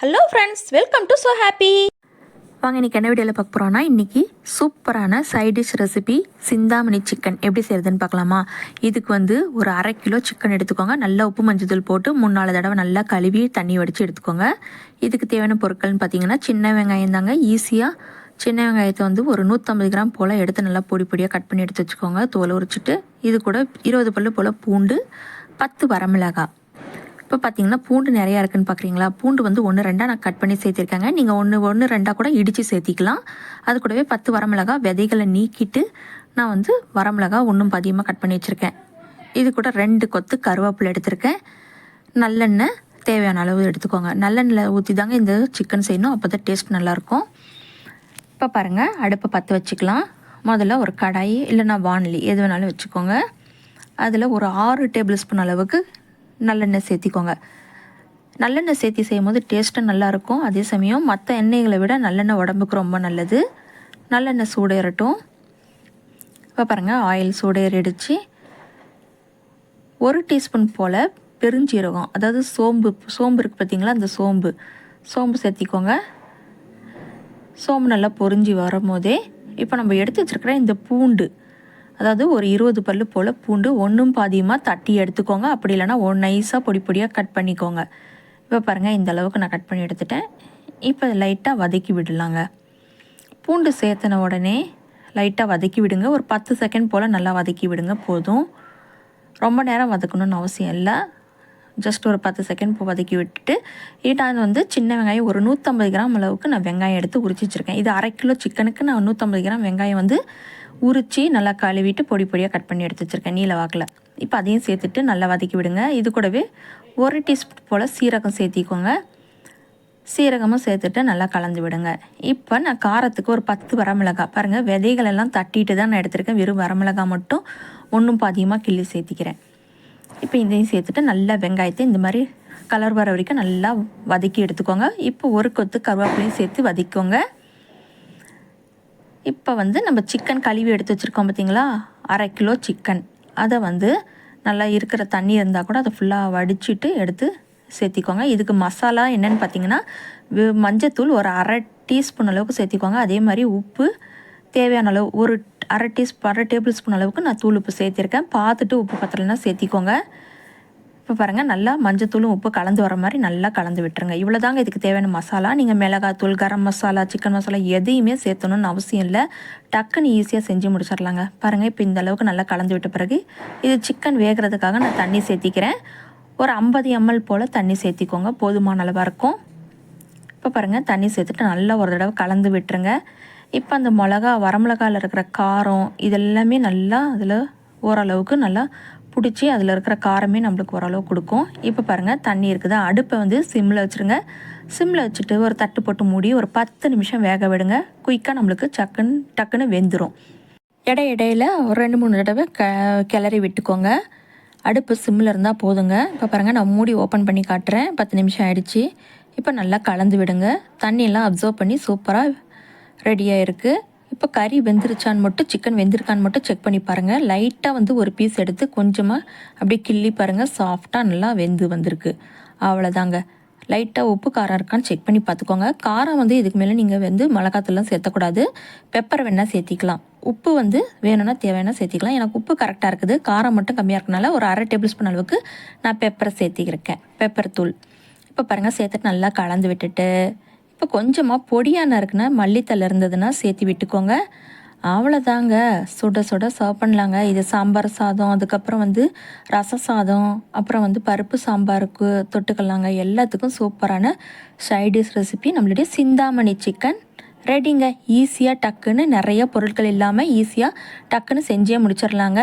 Hello friends welcome to so happy வாங்க இன்றைக்கி என்ன வீடியோவில் பார்க்க போகிறோன்னா இன்றைக்கி சூப்பரான side dish recipe Chintamani chicken எப்படி செய்கிறதுன்னு பார்க்கலாமா? இதுக்கு வந்து ஒரு அரை கிலோ சிக்கன் எடுத்துக்கோங்க. நல்லா உப்பு மஞ்சள் போட்டு மூணு நாலு தடவை நல்லா கழுவி தண்ணி வடித்து எடுத்துக்கோங்க. இதுக்கு தேவையான பொருட்கள்னு பார்த்தீங்கன்னா சின்ன வெங்காயம் தாங்க. ஈஸியாக சின்ன வெங்காயத்தை வந்து ஒரு நூற்றம்பது கிராம் போல் எடுத்து நல்லா பொடி பொடியாக கட் பண்ணி எடுத்து வச்சுக்கோங்க. தோலை உரிச்சிட்டு இது கூட இருபது பல்லு போல் பூண்டு பத்து வரமிளகாய். இப்போ பார்த்தீங்கன்னா பூண்டு நிறையா இருக்குன்னு பார்க்குறீங்களா பூண்டு வந்து ஒன்று ரெண்டாக நான் கட் பண்ணி சேர்த்திருக்கேங்க. நீங்கள் ஒன்று ஒன்று ரெண்டாக கூட இடித்து சேர்த்திக்கலாம். அது கூடவே பத்து வரமிளகா விதைகளை நீக்கிட்டு நான் வந்து வரமிளகா ஒன்றும் பதியமாக கட் பண்ணி வச்சுருக்கேன். இது கூட ரெண்டு கொத்து கருவேப்பிலை எடுத்திருக்கேன். நல்லெண்ணெய் தேவையான அளவு எடுத்துக்கோங்க. நல்லெண்ணெய் ஊற்றி தாங்க இந்த சிக்கன் செய்யணும். அப்போ தான் டேஸ்ட் நல்லாயிருக்கும். இப்போ பாருங்கள் அடுப்பை பற்ற வச்சுக்கலாம். முதல்ல ஒரு கடாய் இல்லைன்னா வானலி எது வேணாலும் வச்சுக்கோங்க. அதில் ஒரு ஆறு டேபிள் ஸ்பூன் அளவுக்கு நல்லெண்ணெய் சேர்த்திக்கோங்க. நல்லெண்ணெய் சேர்த்தி செய்யும் போது டேஸ்ட்டும் நல்லாயிருக்கும். அதே சமயம் மற்ற எண்ணெய்களை விட நல்லெண்ணெய் உடம்புக்கு ரொம்ப நல்லது. நல்லெண்ணெய் சூடேறட்டும். இப்போ பாருங்கள் ஆயில் சூடேறிடுச்சு. ஒரு டீஸ்பூன் போல் பெருஞ்சீரகம் அதாவது சோம்பு சோம்பு இருக்குது பார்த்தீங்களா அந்த சோம்பு. சோம்பு சேர்த்திக்கோங்க. சோம்பு நல்லா பொரிஞ்சு வரும்போதே இப்போ நம்ம எடுத்து வச்சுருக்கிற இந்த பூண்டு அதாவது ஒரு இருபது பல்லு போல் பூண்டு ஒன்றும் பாதியமாக தட்டி எடுத்துக்கோங்க. அப்படி இல்லைனா ஒன் நைஸாக பொடி பொடியாக கட் பண்ணிக்கோங்க. இப்போ பாருங்கள் இந்த அளவுக்கு நான் கட் பண்ணி எடுத்துட்டேன். இப்போ லைட்டாக வதக்கி விடலாங்க. பூண்டு சேர்த்தன உடனே லைட்டாக வதக்கி விடுங்க. ஒரு பத்து செகண்ட் போல் நல்லா வதக்கி விடுங்க போதும். ரொம்ப நேரம் வதக்கணும்னு அவசியம் இல்லை. ஜஸ்ட் ஒரு பத்து செகண்ட் போ வதக்கி விட்டுட்டு ஈட்டாந்து வந்து சின்ன வெங்காயம் ஒரு நூற்றம்பது கிராம் அளவுக்கு நான் வெங்காயம் எடுத்து உரிச்சு வச்சுருக்கேன். இது அரை கிலோ சிக்கனுக்கு நான் நூற்றம்பது கிராம் வெங்காயம் வந்து உரித்து நல்லா கழுவிட்டு பொடி பொடியாக கட் பண்ணி எடுத்து வச்சுருக்கேன் நீல வாக்கில். இப்போ அதையும் சேர்த்துட்டு நல்லா வதக்கி விடுங்க. இது கூடவே ஒரு டீஸ்பூன் போல் சீரகம் சேர்த்திக்கோங்க. சீரகமும் சேர்த்துட்டு நல்லா கலந்து விடுங்க. இப்போ நான் காரத்துக்கு ஒரு பத்து வரமிளகாய் பாருங்கள் விதைகள் எல்லாம் தட்டிட்டு தான் நான் எடுத்திருக்கேன். வெறும் வரமிளகாய் மட்டும் ஒன்றும் பாதியமாக கிள்ளி சேர்த்திக்கிறேன். இப்போ இதையும் சேர்த்துட்டு நல்லா வெங்காயத்தை இந்த மாதிரி கலர் வர வரைக்கும் நல்லா வதக்கி எடுத்துக்கோங்க. இப்போ ஒரு கொத்து கருவேப்பிலையும் சேர்த்து வதக்கோங்க இப்போ வந்து நம்ம சிக்கன் கழுவி எடுத்து வச்சுருக்கோம் பார்த்தீங்களா அரை கிலோ சிக்கன் அதை வந்து நல்லா இருக்கிற தண்ணி இருந்தால் கூட அதை ஃபுல்லாக வடிச்சிட்டு எடுத்து சேர்த்திக்கோங்க. இதுக்கு மசாலா என்னென்னு பார்த்தீங்கன்னா மஞ்சத்தூள் ஒரு அரை டீஸ்பூன் அளவுக்கு சேர்த்திக்கோங்க. அதே மாதிரி உப்பு தேவையான அளவு ஒரு அரை டீஸ் அரை டேபிள் ஸ்பூன் அளவுக்கு நான் தூள் உப்பு சேர்த்திருக்கேன். பார்த்துட்டு உப்பு பத்திரம்னா சேர்த்திக்கோங்க. இப்போ பாருங்கள் நல்லா மஞ்சத்தூளும் உப்பு கலந்து வர மாதிரி நல்லா கலந்து விட்டுருங்க. இவ்வளோ தாங்க இதுக்கு தேவையான மசாலா. நீங்கள் மிளகாத்தூள் கரம் மசாலா சிக்கன் மசாலா எதையுமே சேர்த்தணும்னு அவசியம் இல்லை. டக்குன்னு ஈஸியாக செஞ்சு முடிச்சிடலாங்க. பாருங்கள் இப்போ இந்த அளவுக்கு நல்லா கலந்து விட்ட பிறகு இது சிக்கன் வேகிறதுக்காக நான் தண்ணி சேர்த்திக்கிறேன். ஒரு ஐம்பது எம்எல் போல் தண்ணி சேர்த்திக்கோங்க. போதுமான அளவாக இருக்கும். இப்போ பாருங்கள் தண்ணி சேர்த்துட்டு நல்லா ஒரு தடவை கலந்து விட்டுருங்க. இப்போ அந்த மிளகா வரமிளகாவில் இருக்கிற காரம் இதெல்லாமே நல்லா அதில் ஓரளவுக்கு நல்லா பிடிச்சி அதில் இருக்கிற காரமே நம்மளுக்கு ஓரளவு கொடுக்கும். இப்போ பாருங்கள் தண்ணி இருக்குது? அடுப்பை வந்து சிம்மில் வச்சுருங்க. சிம்மில் வச்சுட்டு ஒரு தட்டு போட்டு மூடி ஒரு பத்து நிமிஷம் வேக விடுங்க. குயிக்காக நம்மளுக்கு சக்குன்னு டக்குன்னு வெந்துடும் இடை இடையில ஒரு ரெண்டு மூணு தடவை க கிளறி விட்டுக்கோங்க. அடுப்பு சிம்மில் இருந்தால் போதுங்க. இப்போ பாருங்கள் நான் மூடி ஓப்பன் பண்ணி காட்டுறேன். பத்து நிமிஷம் ஆயிடுச்சு. இப்போ நல்லா கலந்து விடுங்க. தண்ணியெல்லாம் அப்சர்வ் பண்ணி சூப்பராக ரெடியாக இருக்குது இப்போ கறி வெந்துருச்சான்னு மட்டும் சிக்கன் வெந்திருக்கான்னு மட்டும் செக் பண்ணி பாருங்கள் லைட்டாக வந்து ஒரு பீஸ் எடுத்து கொஞ்சமாக அப்படியே கிள்ளி பாருங்கள் சாஃப்டாக நல்லா வெந்து வந்திருக்கு. அவ்வளோதாங்க லைட்டாக உப்பு காரம் இருக்கான்னு செக் பண்ணி பார்த்துக்கோங்க காரம் வந்து இதுக்கு மேலே நீங்கள் வந்து மிளகாத்தூள்லாம் சேர்த்தக்கூடாது. பெப்பர் வேணால் சேர்த்திக்கலாம். உப்பு வந்து வேணும்னா தேவையான சேர்த்திக்கலாம். எனக்கு உப்பு கரெக்டாக இருக்குது. காரம் மட்டும் கம்மியாக இருக்கனால ஒரு அரை டேபிள் ஸ்பூன் அளவுக்கு நான் பெப்பரை சேர்த்திக்கிருக்கேன் பெப்பர் தூள். இப்போ பாருங்கள் சேர்த்துட்டு நல்லா கலந்து விட்டுட்டு இப்போ கொஞ்சமாக பொடியான இருக்குன்னா மல்லித்தலை இருந்ததுன்னா சேர்த்து விட்டுக்கோங்க. அவ்வளோதாங்க சுட சுட சர்வ் பண்ணலாங்க இது சாம்பார் சாதம் அதுக்கப்புறம் வந்து ரச சாதம் அப்புறம் வந்து பருப்பு சாம்பாருக்கு தொட்டுக்கலாங்க. எல்லாத்துக்கும் சூப்பரான சைடிஷ் ரெசிபி நம்மளுடைய சிந்தாமணி சிக்கன் ரெடிங்க ஈஸியாக டக்குன்னு நிறைய பொருட்கள் இல்லாமல் ஈஸியாக டக்குன்னு செஞ்சே முடிச்சிடலாங்க.